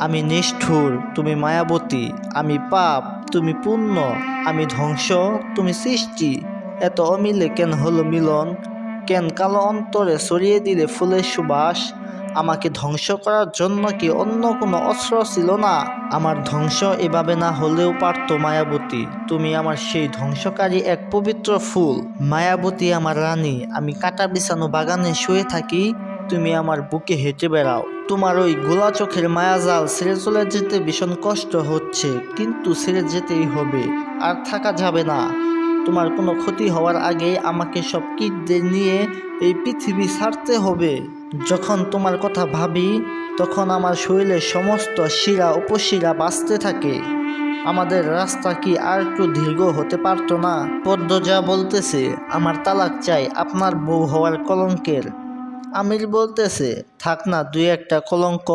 আমি নিষ্ঠুর, তুমি মায়াবতী, আমি পাপ, তুমি পুণ্য, আমি ধ্বংস, তুমি সৃষ্টি। এত অমিলে কেন হলো মিলন? কেন কালো অন্তরে ছড়িয়ে দিলে ফুলের সুবাস? আমাকে ধ্বংস করার জন্য কি অন্য কোনো অস্ত্র ছিল না? আমার ধ্বংস এভাবে না হলেও পারতো মায়াবতী, তুমি আমার সেই ধ্বংসকারী এক পবিত্র ফুল। মায়াবতী আমার রানী, আমি কাটা বিছানো বাগানে শুয়ে থাকি তুমি আমার বুকে হেঁটে বেড়াও। তোমার ওই গোলা চোখের মায়াজাল ছেড়ে চলে যেতে ভীষণ কষ্ট হচ্ছে, কিন্তু ছেড়ে যেতেই হবে, আর থাকা যাবে না। তোমার কোনো ক্ষতি হওয়ার আগে আমাকে সব কিটদের নিয়ে এই পৃথিবী ছাড়তে হবে। যখন তোমার কথা ভাবি, তখন আমার শরীরের সমস্ত শিরা উপশিরা বাঁচতে থাকে। আমাদের রাস্তা কি আর একটু দীর্ঘ হতে পারতো না? পদ্ম যা বলতেছে, আমার তালাক চাই আপনার বউ হওয়ার কলঙ্কের। আমির বলতেছে থাক না দুই একটা কলঙ্ক।